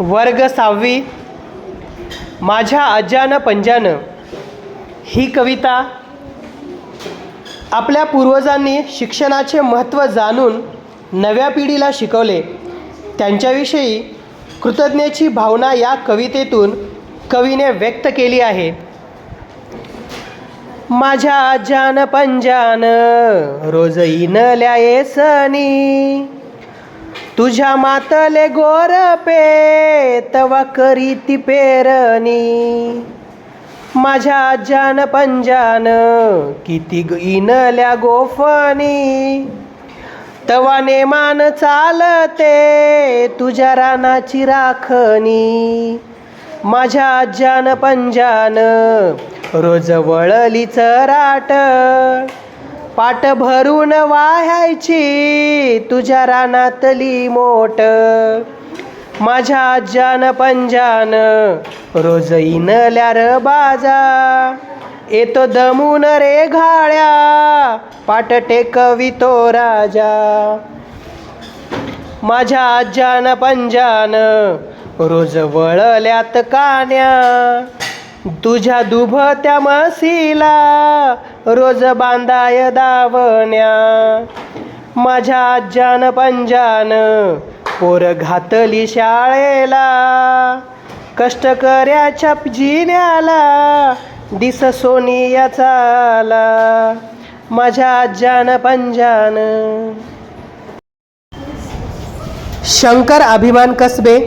वर्ग सहावी माझ्या आज्यानं पंजानं ही कविता आपल्या पूर्वजांनी शिक्षणाचे महत्त्व जाणून नव्या पिढीला शिकवले. त्यांच्याविषयी कृतज्ञतेची भावना या कवितेतून कवीने व्यक्त केली आहे. माझ्या आज्यान पंजान रोज इनल्या सनी तुझ्या मातले गोर पे तवा करीती पेरणी. माझ्या आजान पंजान किती इनल्या गोफणी. तवा नेमान चालते तुझ्या रानाची राखणी. माझ्या आजान पंजान रोज वळली चराट पाट भरून वाहायची तुझ्या रानातली मोट. माझ्या आजान पंजान रोज इनल्या र बाजा. येतो दमून रे घाळ्या पाट टेकवितो राजा. माझ्या आजान पंजान रोज वळल्यात कान्या. तुझ्या दुभत्या म्हशीला रोज बांधाय दावण्या. माझ्या आज्जान पंजान पोर घातली शाळेला. कष्टकऱ्याच्या जिन्याला दिस सोनिया चाला माझ्या आजान पंजान. शंकर अभिमान कसबे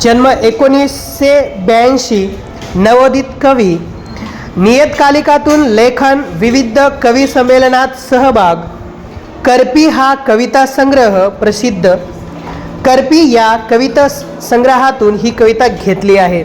जन्म एकोणीस एकोणीसशे ब्याऐंशी नवोदित कवी नियतकालिकातून लेखन विविध कवी संमेलनात सहभाग करपी हा कविता संग्रह प्रसिद्ध करपी या कविता संग्रहातून ही कविता घेतली आहे.